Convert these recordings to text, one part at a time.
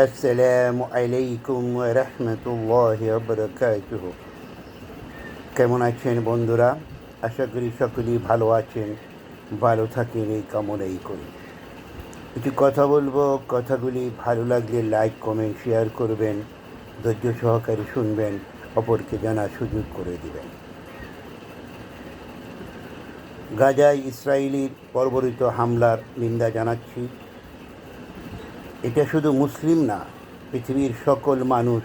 আসসালামু আলাইকুম রহমতুল্লাহ বরকাতুহ কেমন আছেন বন্ধুরা? আশা করি সকলেই ভালো আছেন, ভালো থাকেন, এই কামনাই করি। কিছু কথা বলব, কথাগুলি ভালো লাগলে লাইক কমেন্ট শেয়ার করবেন, ধৈর্য সহকারে শুনবেন, অপরকে জানার সুযোগ করে দিবেন। গাজায় ইসরায়েলির বর্বরিত হামলার নিন্দা জানাচ্ছি। এটা শুধু মুসলিম না, পৃথিবীর সকল মানুষ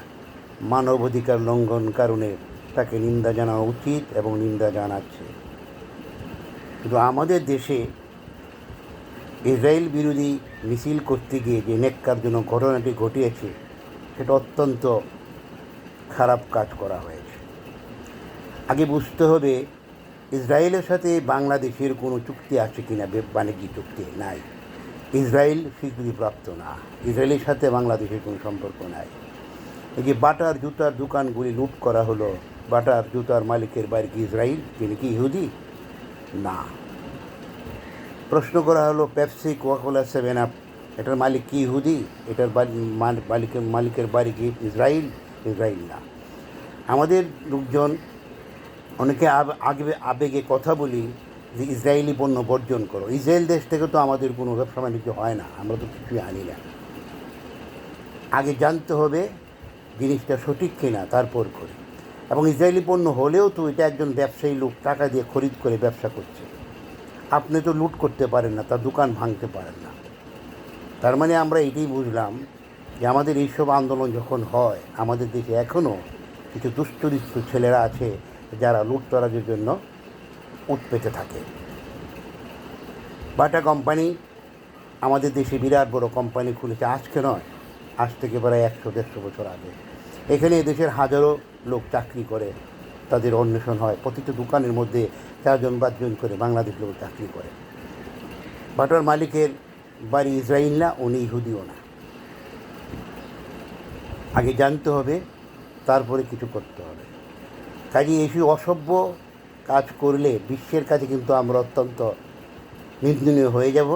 মানবাধিকার লঙ্ঘন কারণে তাকে নিন্দা জানানো উচিত এবং নিন্দা জানাচ্ছে। কিন্তু আমাদের দেশে ইসরায়েল বিরোধী মিছিল করতে গিয়ে যে নেককারজনক ঘটনাটি ঘটিয়েছে, সেটা অত্যন্ত খারাপ কাজ করা হয়েছে। আগে বুঝতে হবে, ইসরায়েলের সাথে বাংলাদেশের কোনো চুক্তি আছে কিনা, বাণিজ্যিক চুক্তি নাই। ইসরায়েল স্বীকৃতিপ্রাপ্ত না। ইসরায়েলের সাথে বাংলাদেশের কোনো সম্পর্ক নাই। এই যে বাটার জুতার দোকানগুলি লুট করা হলো, বাটার জুতার মালিকের বাড়ি কি ইসরায়েল? তিনি কি ইহুদি? না। প্রশ্ন করা হলো, পেপসি, কোয়াকোলা, সেভেন আপ, এটার মালিক কি ইহুদি? এটার মালিকের মালিকের বাড়ি কি ইসরায়েল? ইসরায়েল না। আমাদের লোকজন অনেকে আবেগে কথা বলি যে ইসরায়েলি পণ্য বর্জন করো। ইসরায়েল দেশ থেকে তো আমাদের কোনো ব্যবসা বাণিজ্য হয় না, আমরা তো কিছুই আনি না। আগে জানতে হবে জিনিসটা সঠিক কিনা, তারপর করি। এবং ইসরায়েলি পণ্য হলেও তো এটা একজন ব্যবসায়ী লোক টাকা দিয়ে খরিদ করে ব্যবসা করছে। আপনি তো লুট করতে পারেন না, তার দোকান ভাঙতে পারেন না। তার মানে আমরা এটাই বুঝলাম যে আমাদের এইসব আন্দোলন যখন হয়, আমাদের দেশে এখনও কিছু দুশ্চরিত্র ছেলেরা আছে যারা লুটতরাজের জন্য উৎপেতে থাকে। বাটা কোম্পানি, আমাদের দেশে বিরাট বড় কোম্পানি খুলেছে, আজকে নয়, আজ থেকে প্রায় একশো, দেড়শো বছর আগে। এখানে দেশের হাজারো লোক চাকরি করে, তাদের অন্বেষণ হয়, প্রতিটি দোকানের মধ্যে চারজন পাঁচজন করে বাংলাদেশ লোক চাকরি করে। বাটার মালিকের বাড়ি ইসরায়েল না, উনি ইহুদিও না। আগে জানতে হবে, তারপরে কিছু করতে হবে। কাজে এইসব অসভ্য কাজ করলে বিশ্বের কাছে কিন্তু আমরা অত্যন্ত নিন্দনীয় হয়ে যাব।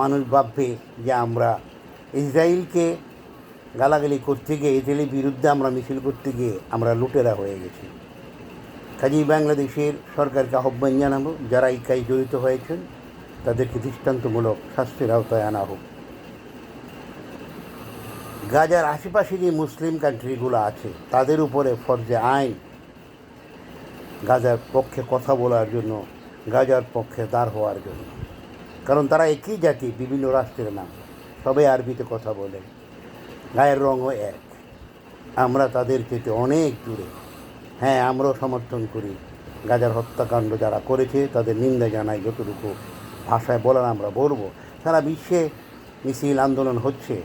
মানুষ ভাববে যে আমরা ইসরায়েলকে গালাগালি করতে গিয়ে, ইসরায়েলের বিরুদ্ধে আমরা মিছিল করতে গিয়ে আমরা লুটেরা হয়ে গেছি। কাজেই বাংলাদেশের সরকারকে আহ্বান জানাব, যারা এই কাজ জড়িত হয়েছেন, তাদেরকে দৃষ্টান্তমূলক শাস্তির আওতায় আনা হোক। গাজার আশেপাশে যে মুসলিম কান্ট্রিগুলো আছে, তাদের উপরে ফরজে আইন গাজার পক্ষে কথা বলার জন্য, গাজার পক্ষে দাঁড় হওয়ার জন্য। কারণ তারা একই জাতি, বিভিন্ন রাষ্ট্রের নাম। সবাই আরবিতে কথা বলে। গায়ের রঙও এক। আমরা তাদের চেয়ে অনেক দূরে। হ্যাঁ আমরাও সমর্থন করি। গাজার হত্যাকাণ্ড যারা করেছে, তাদের নিন্দা জানাই যতটুকু ভাষায় বলার আমরা বলব। সারা বিশ্বে মিছিল আন্দোলন হচ্ছে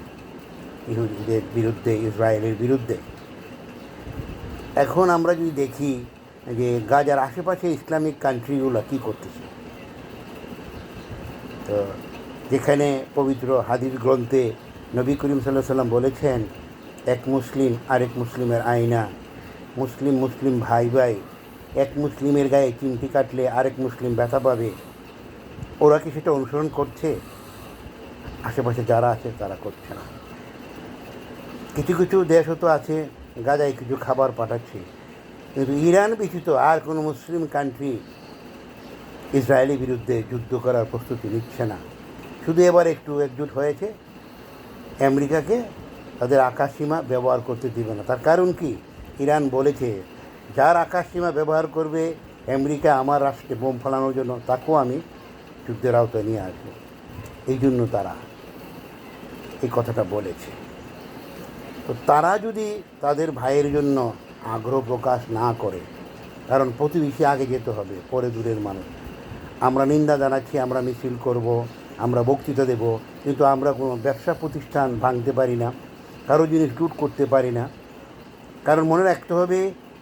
ইহুদিদের বিরুদ্ধে, ইসরায়েলের বিরুদ্ধে। এখন আমরা যদি দেখি যে গাজার আশেপাশে ইসলামিক কান্ট্রিগুলো কী করতেছে। তো যেখানে পবিত্র হাদিস গ্রন্থে নবী করিম সাল্লাহ সাল্লাম বলেছেন, এক মুসলিম আরেক মুসলিমের আয়না, মুসলিম মুসলিম ভাই ভাই, এক মুসলিমের গায়ে চিমটি কাটলে আরেক মুসলিম ব্যথা পাবে। ওরা কি সেটা অনুসরণ করছে? আশেপাশে যারা আছে তারা করছে না। কিছু কিছু দেশও তো আছে, গাজায় কিছু খাবার পাঠাচ্ছে। কিন্তু ইরান ব্যতীত আর কোনো মুসলিম কান্ট্রি ইসরায়েলের বিরুদ্ধে যুদ্ধ করার প্রস্তুতি নিচ্ছে না। শুধু এবার একটু একজুট হয়েছে। আমেরিকাকে তাদের আকাশসীমা ব্যবহার করতে দিবে না। তার কারণ কি? ইরান বলেছে, যার আকাশসীমা ব্যবহার করবে আমেরিকা আমার রাষ্ট্রে বোম ফেলানোর জন্য, তাকেও আমি যুদ্ধের আওতায় নিয়ে আসব। এই জন্য তারা এই কথাটা বলেছে। তো তারা যদি তাদের ভাইয়ের জন্য আগ্রহ প্রকাশ না করে। কারণ প্রতিবেশী আগে যেতে হবে, পরে দূরের মানুষ। আমরা নিন্দা জানাচ্ছি, আমরা মিছিল করব, আমরা বক্তৃতা দেব, কিন্তু আমরা কোনো ব্যবসা প্রতিষ্ঠান ভাঙতে পারি না, কারও জিনিস লুট করতে পারি না। কারণ মনে রাখতে হবে,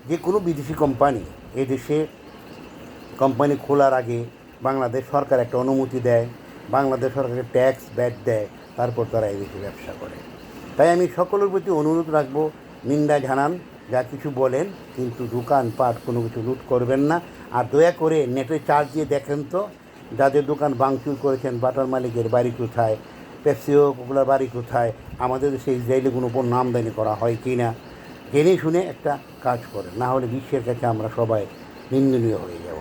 যে কোনো বিদেশি কোম্পানি এদেশে কোম্পানি খোলার আগে বাংলাদেশ সরকার একটা অনুমতি দেয়, বাংলাদেশ সরকারকে ট্যাক্স ব্যাট দেয়, তারপর তারা এদেশে ব্যবসা করে। তাই আমি সকলের প্রতি অনুরোধ রাখব, নিন্দা জানান যা কিছু বলেন, কিন্তু দোকান পাট কোনো কিছু লুট করবেন না। আর দয়া করে নেটে চার্জ দিয়ে দেখেন তো, যাদের দোকান বাংচুর করেছেন, বাটার মালিকের বাড়ি কোথায়, পেপসিও কোকলার বাড়ি কোথায়, আমাদের সেই ইসরায়েলি কোনো পণ্য আমদানি করা হয় কি না, জেনে শুনে একটা কাজ করে না হলে বিশ্বের কাছে আমরা সবাই নিন্দনীয় হয়ে যাব।